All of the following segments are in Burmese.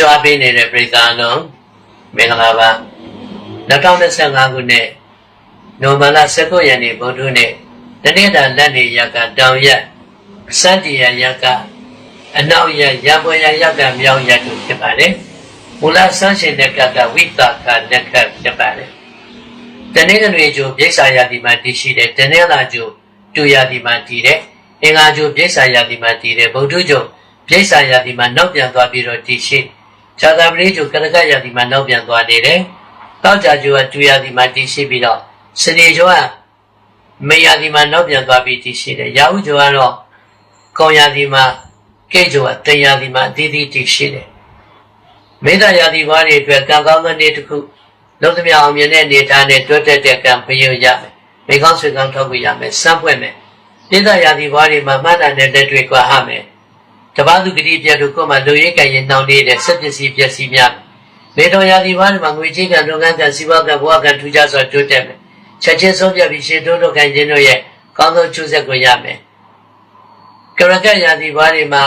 ရှောပေးနေတဲ့ပြည်သားလုံးမင်္ဂလာပါ2025ခုနှစ်နိုဝင်ဘာလ19ရက်နေ့ဗုဒ္ဓနေ့တနေ့တာလက်နေရကတောင်ရက်စတ္တိယရကအနောက်ရက်ရပွေရရကမြောက်ရက်တို့ဖြစ်ပါတယ်မူလဆန်းရှင်တဲ့ကကဝိတာကနက္ခဖြစ်ပါတယ်တနေ့ကနေ့ကျိုးပြိဿာယတိမှာတည်ရှိတဲ့တနေ့လာကျိုးတူယတိမှာတည်တဲ့အင်္ဂါကျိုးပြိဿာယတိမှာတည်တဲ့ဗုဒ္ဓကျိုးပြိဿာယတိမှာနောက်ပြန်သွားပြီးတော့တည်ရှိ ဇာတာပရိကျိုးကရကယတိမှာနောက်ပြန်သွားနေတယ်တောက်ကြကျိုးကတူယတိမှာတည်ရှိပြီးတော့စနေကျိုးကမေယတိမှာနောက်ပြန်သွားပြီးတည်ရှိတယ်ရာဟုကျိုးကတော့ကောင်းယတိမှာကိကျိုးကတယတိမှာအသီးသီးတည်ရှိတယ်မေတ္တာယတိဘွားတွေအတွက်ကံကောင်းသောနေ့တစ်ခုလုံးသမျှအောင်မြင်တဲ့နေသားနဲ့တွတ်တက်တဲ့ကံပယုံရမယ်မိကောင်းဆွေကောင်းထောက်ပြရမယ်စမ်းပွက်မယ်မေတ္တာယတိဘွားတွေမှာမှတ်တာနဲ့လက်တွေ့ကွာဟမယ် တပားသူဂတိပြတ်တို့ကိုမှလူရဲကံရင်နှောင်းနေတဲ့စက်ပစ္စည်းပစ္စည်းများမေတ္တာယတိဘွားတွေမှာငွေချင်းကံလုပ်ငန်းကံစီးပွားကံဘဝကံထူးခြားစွာတိုးတက်မယ်ချက်ချင်းဆုံးဖြတ်ပြီးရှင်းတိုးလုပ်ကံခြင်းတို့ရဲ့ကောင်းသောကျိုးဆက်ကိုရမယ်ကရကယတိဘွားတွေမှာ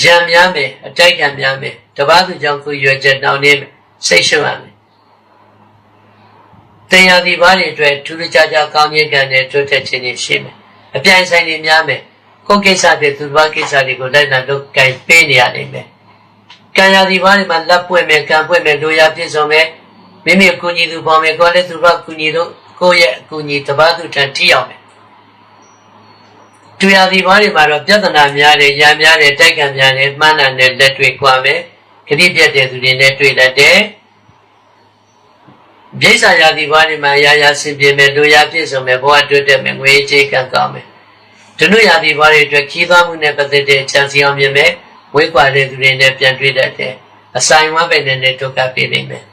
ရံများမယ်အတိုက်ခံများမယ်တပားသူကြောင့်ကိုရွယ်ချက်နှောင်းနေမယ်စိတ်ရှုပ်ရမယ်တရားဒီဘာတွေအတွက်ထူးထူးခြားခြားကောင်းခြင်းကံနဲ့တိုးတက်ခြင်းတွေရှိမယ်အပြိုင်ဆိုင်တွေများမယ် ကိုယ်ကိစ္စတွေသူဘာကိစ္စတွေကိုလိုက်လာလုပ်ကိုင်ပေးနေရနိုင်မယ်ကံရာဒီဘာတွေမှာလက်ပွင့်မယ်ကံပွင့်မယ်လိုရာပြည့်စုံမယ်မိမိကိုညီသူပေါ်မယ်ကိုယ်လည်းသူဘာကူညီလို့ကိုယ့်ရဲ့အကူညီတပားသူထံထိရောက်မယ်တူရာဒီဘာတွေမှာတော့ပြဿနာများတယ်ရံများတယ်တိုက်ခံများတယ်မှန်းတာနဲ့လက်တွေ့ကွာမယ်ခတိပြတ်တဲ့သူတွေနဲ့တွေ့တတ်တယ်ပြိဿာယာဒီဘွားတွေမှာရာရာဆင်ပြေမယ်လူရာပြည့်စုံမယ်ဘဝတွေ့တဲ့မယ်ငွေကြေးကံကောင်းမယ် ဒနုယာဒီဘွားတွေအတွက်ခီးသွားမှုနဲ့ပတ်သက်တဲ့ချမ်းစီအောင်မြင်မယ်ဝိကွာတဲ့သူတွေနဲ့ပြန်တွေ့တတ်တယ်အဆိုင်ဝမ်းပဲနဲ့ဒုက္ခပြေနိုင်မယ်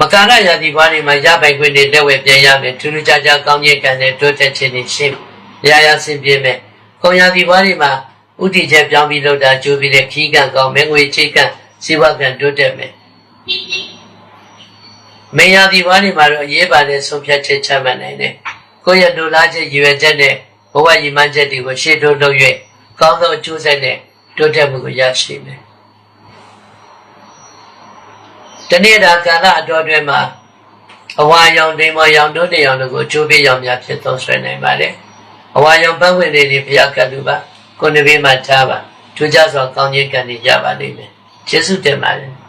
မကာရယာဒီဘွားတွေမှာရပိုင်ခွင့်တွေလက်ဝဲပြန်ရမယ်ထူးထူးခြားခြားကောင်းခြင်းကံနဲ့တိုးတက်ခြင်းတွေရှိရာရာဆင်ပြေမယ်ခုံယာဒီဘွားတွေမှာဥတီချက်ပြောင်းပြီးလောက်တာကြိုးပြီးတဲ့ခီးကံကောင်းမယ်ငွေကြေးကံစီးပွားကံတိုးတက်မယ်မေယာဒီဘာတွေမှာတော့အရေးပါတဲ့ဆုံးဖြတ်ချက်ချမှတ်နိုင်တယ်။ ကိုယ့်ရဲ့လူလားချက်ရည်ရွယ်ချက်နဲ့ဘဝရည်မှန်းချက်တွေကိုရှေ့တိုးလုပ်၍ကောင်းသောအကျိုးဆက်နဲ့တိုးတက်မှုကိုရရှိမယ်။တနေ့တာကာလအတော်အတွင်းမှာအဝါရောင်ဒိမ်မော်ရောင်တို့နေရောင်တို့ကိုအကျိုးပေးရောင်များဖြစ်သုံးဆွဲနိုင်ပါတယ်။အဝါရောင်ပတ်ဝန်းကျင်တွေဘုရားကတ်လူပါကိုယ်နှဘေးမှာထားပါထူးခြားစွာကောင်းခြင်းကံတွေရပါလိမ့်မယ်။ကျေးဇူးတင်ပါတယ်။